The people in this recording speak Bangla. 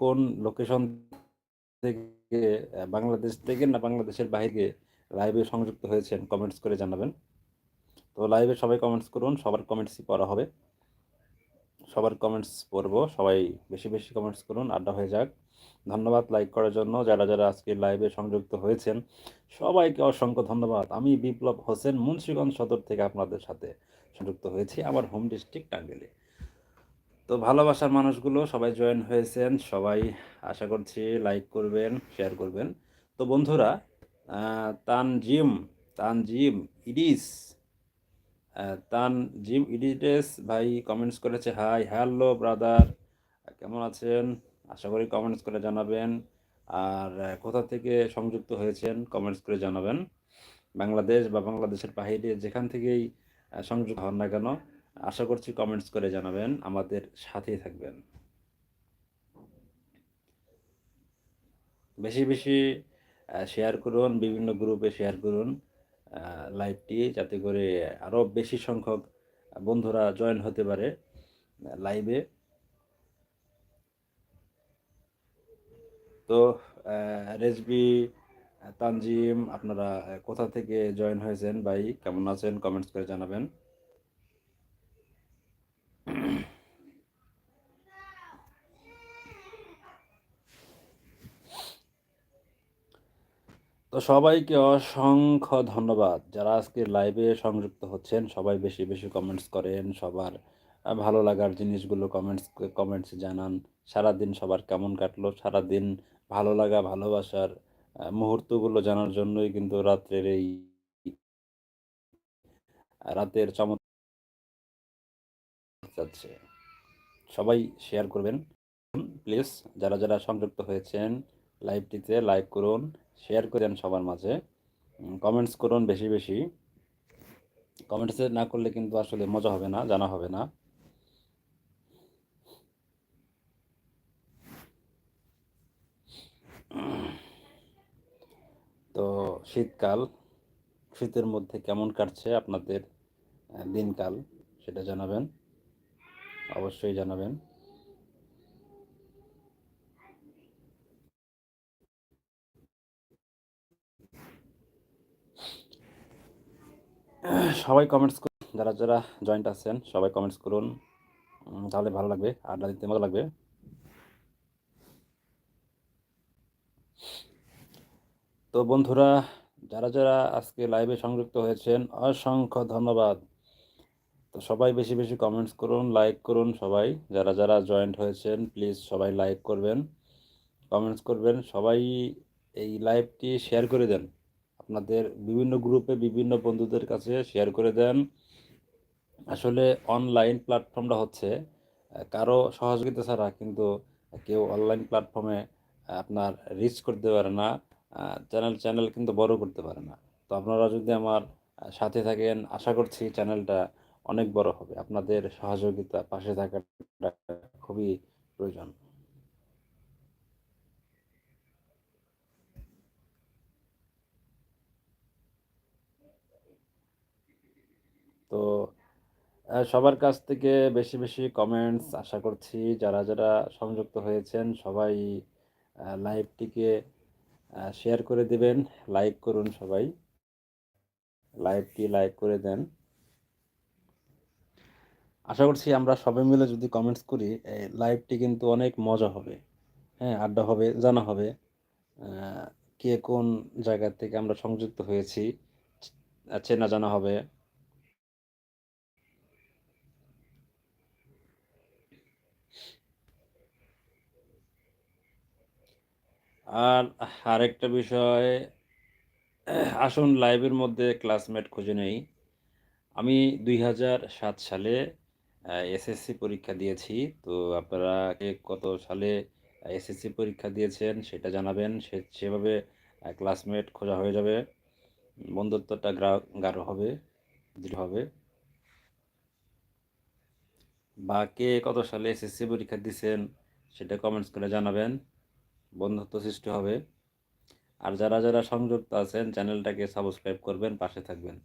কোন লোকেশন থেকে বাংলাদেশ থেকে না বাংলাদেশের বাইরে লাইভে সংযুক্ত হয়েছেন কমেন্টস করে জানাবেন। তো লাইভে সবাই কমেন্টস করুন, সবার কমেন্টসই পড়া হবে। সবার কমেন্টস পড়ব, সবাই বেশি বেশি কমেন্টস করুন, আড্ডা হয়ে যাক। ধন্যবাদ লাইক করার জন্য। যারা যারা আজকে লাইভে সংযুক্ত হয়েছেন, সবাইকে অসংখ্য ধন্যবাদ। আমি বিপ্লব হোসেন, মুন্সিগঞ্জ সদর থেকে আপনাদের সাথে সংযুক্ত হয়েছি, আমার হোম ডিস্ট্রিক্ট টাঙ্গেলে। তো ভালোবাসার মানুষগুলো সবাই জয়েন হয়েছেন, সবাই আশা করছি লাইক করবেন শেয়ার করবেন। তো বন্ধুরা তানজিম তানজিম ইডিস তান জিম ইডিটেস ভাই কমেন্টস করেছে হাই হ্যালো ব্রাদার কেমন আছেন? আশা করি কমেন্টস করে জানাবেন। আর কোথা থেকে সংযুক্ত হয়েছেন কমেন্টস করে জানাবেন। বাংলাদেশ বা বাংলাদেশের বাহিরে যেখান থেকেই সংযুক্ত হন না কেন। আশা করছি কমেন্টস করে জানাবেন, আমাদের সাথেই থাকবেন। বেশি বেশি শেয়ার করুন, বিভিন্ন গ্রুপে শেয়ার করুন লাইভটি যাতে করে আরও বেশি সংখ্যক বন্ধুরা জয়েন হতে পারে লাইভে তো রেজবি, তানজিম, আপনারা কোথা থেকে জয়েন হয়েছেন ভাই? কেমন আছেন? কমেন্টস করে জানাবেন। তো সবাইকে অসংখ্য ধন্যবাদ। যারা আজকে লাইভে সংযুক্ত হচ্ছেন, সবাই বেশি বেশি কমেন্টস করেন, সবার ভালো লাগার জিনিসগুলো কমেন্টস কমেন্টস জানান। সারাদিন সবার কেমন কাটলো? সারাদিন ভালো লাগা, ভালোবাসার মুহূর্তগুলো জানার জন্যই কিন্তু রাত্রের এই, রাতের চমৎ যাচ্ছে সবাই শেয়ার করবেন। প্লিজ যারা যারা সংযুক্ত হয়েছেন লাইভটিতে লাইক করুন শেয়ার করেন সবার মাঝে। কমেন্টস করুন বেশি বেশি। কমেন্টস না করলে কিন্তু আসলে মজা হবে না, জানা হবে না। তো শীতকাল, শীতের মধ্যে কেমন কাটছে আপনাদের দিনকাল, সেটা জানাবেন। অবশ্যই জানাবেন। সবাই কমেন্টস যারা যারা জয়েন্ট আছেন, সবাই কমেন্টস করুন। তাহলে ভালো লাগবে। আড্ডা দিতে মজা লাগবে? তো বন্ধুরা, যারা যারা আজকে লাইভে সংযুক্ত হয়েছেন, অসংখ্য ধন্যবাদ। তো সবাই বেশি বেশি কমেন্টস করুন লাইক করুন সবাই। যারা যারা জয়েন্ট হয়েছেন প্লিজ সবাই লাইক করবেন কমেন্টস করবেন। সবাই এই লাইভটি শেয়ার করে দেন। আপনাদের বিভিন্ন গ্রুপে বিভিন্ন বন্ধুদের কাছে শেয়ার করে দেন। আসলে অনলাইন প্ল্যাটফর্মটা হচ্ছে, কারও সহযোগিতা ছাড়া কিন্তু কেউ অনলাইন প্ল্যাটফর্মে আপনার রিচ করতে পারে না চ্যানেল চ্যানেল কিন্তু বড় করতে পারে না। তো আপনারা যদি আমার সাথে থাকেন, আশা করছি চ্যানেলটা অনেক বড় হবে। আপনাদের সহযোগিতা পাশে থাকাটা খুবই প্রয়োজন। তো সবার কাছ থেকে বেশি বেশি কমেন্টস আশা করছি যারা যারা সংযুক্ত হয়েছেন সবাই লাইভটিকে শেয়ার করে দেবেন। লাইক করুন সবাই। লাইভটি লাইক করে দেন। আশা করছি আমরা সবাই মিলে যদি কমেন্টস করি এই লাইভটি কিন্তু অনেক মজা হবে। হ্যাঁ আড্ডা হবে, জানা হবে কে কোন জায়গা থেকে আমরা সংযুক্ত হয়েছি চেনা জানা হবে। আর আরেকটা বিষয়, আসুন লাইভের মধ্যে ক্লাসমেট খুঁজে নেই। আমি দুই সালে এসএসসি পরীক্ষা দিয়েছি। তো আপনারা কে কত সালে এসএসসি পরীক্ষা দিয়েছেন সেটা জানাবেন। সে, সেভাবে ক্লাসমেট খোঁজা হয়ে যাবে। বন্ধুত্বটা গাঢ় হবে, দৃঢ় হবে। বা কে কত সালে এসএসসি পরীক্ষা দিয়েছেন সেটা কমেন্টস করে জানাবেন। বন্ধুত্ব সৃষ্টি হবে। আর যারা যারা সংযুক্ত আছেন, চ্যানেলটাকে সাবস্ক্রাইব করবেন, পাশে থাকবেন।